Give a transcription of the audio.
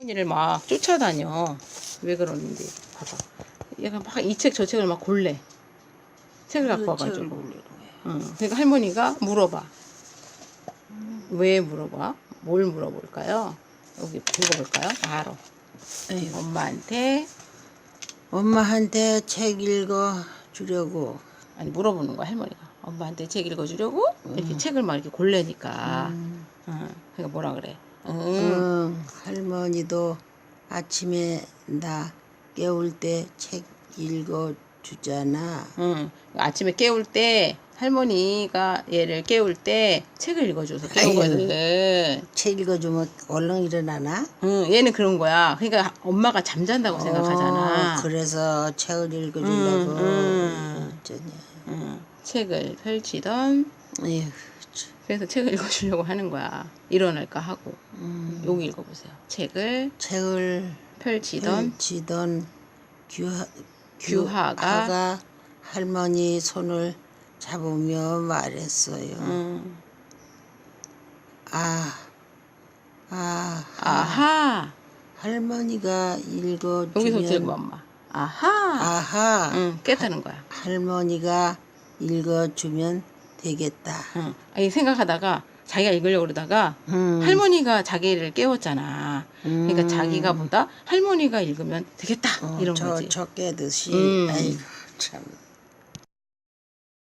할머니를 막 쫓아다녀. 왜 그러는지 봐봐. 얘가 막 이 책 저 책을 막 골래. 책을 갖고 그 와가지고. 응. 그러니까 할머니가 물어봐. 왜 물어봐? 뭘 물어볼까요? 여기 읽어볼까요? 알아. 에휴, 엄마한테 엄마한테 책 읽어 주려고. 아니 물어보는 거야 할머니가. 엄마한테 책 읽어주려고 이렇게 책을 막 이렇게 골래니까. 음. 응. 그러니까 뭐라 그래? 응. 응, 할머니도 아침에 나 깨울 때 책 읽어 주잖아. 응. 아침에 깨울 때 할머니가 얘를 깨울 때 책을 읽어줘서 깨우거든. 책 읽어주면 얼른 일어나나? 응, 얘는 그런 거야. 그러니까 엄마가 잠잔다고 생각하잖아. 어, 그래서 책을 읽어주려고. 음, 음. 어쩌냐. 응, 책을 펼치던 에휴, 참. 그래서 책을 읽어주려고 하는 거야. 일어날까 하고. 음, 여기 읽어보세요. 책을 책을 펼치던 펼치던 규하, 규하가 규하가 할머니 손을 잡으며 말했어요. 음, 아, 아, 아하 할머니가 읽어주면 여기서 들고 엄마. 아하. 아하, 응, 깨닫는 거야. 할머니가 읽어주면 되겠다. 응. 아니 생각하다가 자기가 읽으려고 그러다가 음, 할머니가 자기를 깨웠잖아. 그러니까 음. 자기가 보다 할머니가 읽으면 되겠다 어, 이런 저, 거지. 저 깨듯이. 음. 아이고, 참.